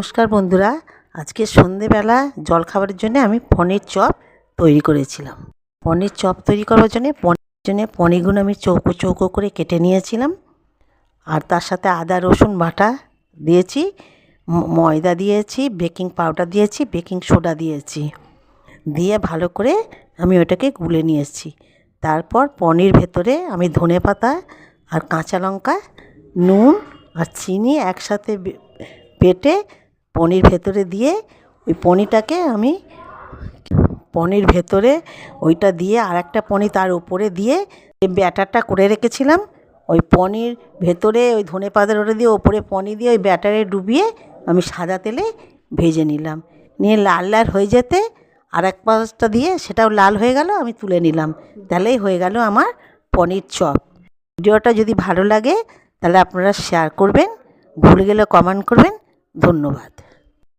নমস্কার বন্ধুরা, আজকে সন্ধেবেলা জলখাবারের জন্য আমি পনির চপ তৈরি করেছিলাম। পনির চপ তৈরি করার জন্য পনির জন্য পনিরগুলো আমি চৌকো চৌকো করে কেটে নিয়েছিলাম। আর তার সাথে আদা, রসুন বাটা দিয়েছি ময়দা দিয়েছি, বেকিং পাউডার দিয়েছি, বেকিং সোডা দিয়েছি। দিয়ে ভালো করে আমি ওটাকে গুলে নিয়েছি। তারপর পনির ভেতরে আমি ধনে পাতা আর কাঁচা লঙ্কা, নুন আর চিনি একসাথে বেটে পনির ভেতরে দিয়ে ওই পনিরটাকে আমি পনির ভেতরে ওইটা দিয়ে আর একটা পনির তার উপরে দিয়ে যে ব্যাটারটা করে রেখেছিলাম, ওই পনির ভেতরে ওই ধনে পাতার ওটা দিয়ে ওপরে পনির দিয়ে ওই ব্যাটারে ডুবিয়ে আমি সাদা তেলে ভেজে নিলাম। নিয়ে লাল লাল হয়ে যেতে আর এক পাশটা দিয়ে সেটাও লাল হয়ে গেল, আমি তুলে নিলাম। তাহলেই হয়ে গেল আমার পনির চপ। ভিডিওটা যদি ভালো লাগে তাহলে আপনারা শেয়ার করবেন, ভুলে গেলে কমেন্ট করবেন। ধন্যবাদ।